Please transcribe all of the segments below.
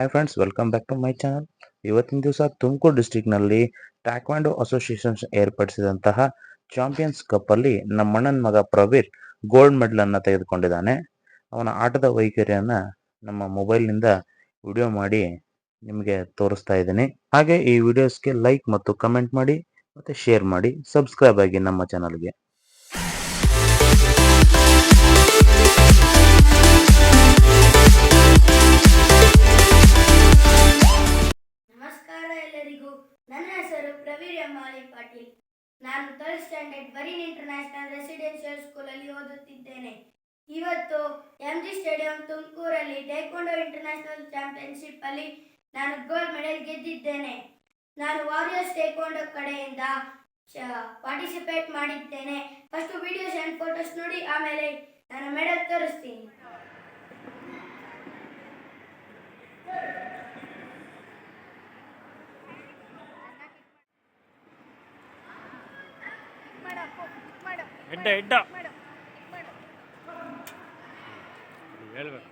Hi friends welcome back to my channel ಇವತ್ತಿನ ದಿವಸ ತುಮಕೂರು ಡಿಸ್ಟಿಕ್ನಲ್ಲಿ ಟ್ಯಾಕ್ವಾಂಡೋ ಅಸೋಸಿಯೇಷನ್ ಏರ್ಪಡಿಸಿದಂತಹ ಚಾಂಪಿಯನ್ಸ್ ಕಪ್ ಅಲ್ಲಿ ನಮ್ಮ ಅಣ್ಣನ ಮಗ ಪ್ರವೀರ್ ಗೋಲ್ಡ್ ಮೆಡಲ್ ಅನ್ನ ತೆಗೆದುಕೊಂಡಿದ್ದಾನೆ. ಅವನ ಆಟದ ವೈಖರಿಯನ್ನ ನಮ್ಮ ಮೊಬೈಲ್ನಿಂದ ವಿಡಿಯೋ ಮಾಡಿ ನಿಮಗೆ ತೋರಿಸ್ತಾ ಇದ್ದೀನಿ. ಹಾಗೆ ಈ ವಿಡಿಯೋಸ್ಗೆ ಲೈಕ್ ಮತ್ತು ಕಮೆಂಟ್ ಮಾಡಿ ಮತ್ತೆ ಶೇರ್ ಮಾಡಿ ಸಬ್ಸ್ಕ್ರೈಬ್ ಆಗಿ ನಮ್ಮ ಚಾನಲ್ಗೆ ಹೆಸರು ಪ್ರವೀರ್ ಮಾಲಿ ಪಾಟೀಲ್. ನಾನು ಥರ್ಡ್ ಸ್ಟ್ಯಾಂಡರ್ಡ್ ಬರೀನ್ ಇಂಟರ್ನ್ಯಾಷನಲ್ ರೆಸಿಡೆನ್ಷಿಯಲ್ ಸ್ಕೂಲಲ್ಲಿ ಓದುತ್ತಿದ್ದೇನೆ. ಇವತ್ತು ಎಂ ಜಿ ಸ್ಟೇಡಿಯಂ ತುಮಕೂರಲ್ಲಿ ಟೇಕ್ವಾಂಡೋ ಇಂಟರ್ನ್ಯಾಷನಲ್ ಚಾಂಪಿಯನ್ಶಿಪ್ ಅಲ್ಲಿ ನಾನು ಗೋಲ್ಡ್ ಮೆಡಲ್ ಗೆದ್ದಿದ್ದೇನೆ. ನಾನು ವಾರಿಯರ್ಸ್ ಟೇಕ್ವಾಂಡೋ ಕಡೆಯಿಂದ ಪಾರ್ಟಿಸಿಪೇಟ್ ಮಾಡಿದ್ದೇನೆ. ಫಸ್ಟ್ ವಿಡಿಯೋಸ್ ಅಂಡ್ ಫೋಟೋಸ್ ನೋಡಿ, ಆಮೇಲೆ ನಾನು ಮೆಡಲ್ ತೋರಿಸ್ತೀನಿ. ಎಡ್ಡ ಎಡ್ಡ ಹೇಳ್ಬೇಕು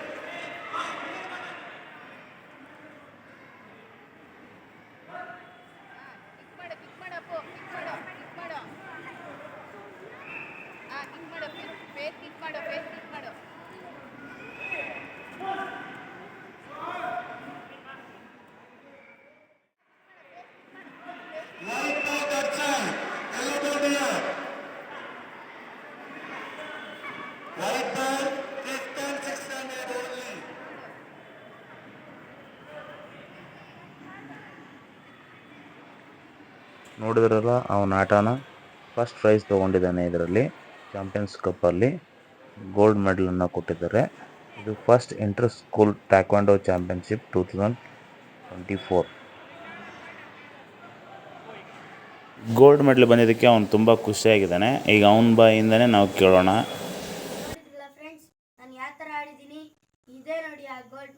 ನೋಡಿದ್ರಲ್ಲ ಅವನ ಆಟನ? ಫಸ್ಟ್ ಪ್ರೈಸ್ ತೊಗೊಂಡಿದ್ದಾನೆ ಇದರಲ್ಲಿ ಚಾಂಪಿಯನ್ಸ್ ಕಪ್ಪಲ್ಲಿ ಗೋಲ್ಡ್ ಮೆಡಲನ್ನು ಕೊಟ್ಟಿದ್ದಾರೆ. ಇದು first inter school taekwondo championship two thousand twenty four gold medal ಬಂದಿದ್ದಕ್ಕೆ ಅವನು ತುಂಬ ಖುಷಿಯಾಗಿದ್ದಾನೆ. ಈಗ ಅವನ ಬಾಯಿಂದನೇ ನಾವು ಕೇಳೋಣ ನೋಡಿದ್ರಲ್ಲ ಫ್ರೆಂಡ್ಸ್ ನಾನು ಯಾವ ಥರ ಆಡಿದ್ದೀನಿ ಇದೇ ನೋಡಿ ಆ ಗೋಲ್ಡ್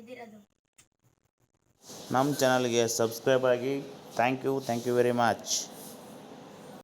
ಗೆದ್ದಿರೋದು ನಮ್ಮ ಚಾನಲ್ಗೆ ಸಬ್ಸ್ಕ್ರೈಬ್ ಆಗಿ. Thank you thank you very much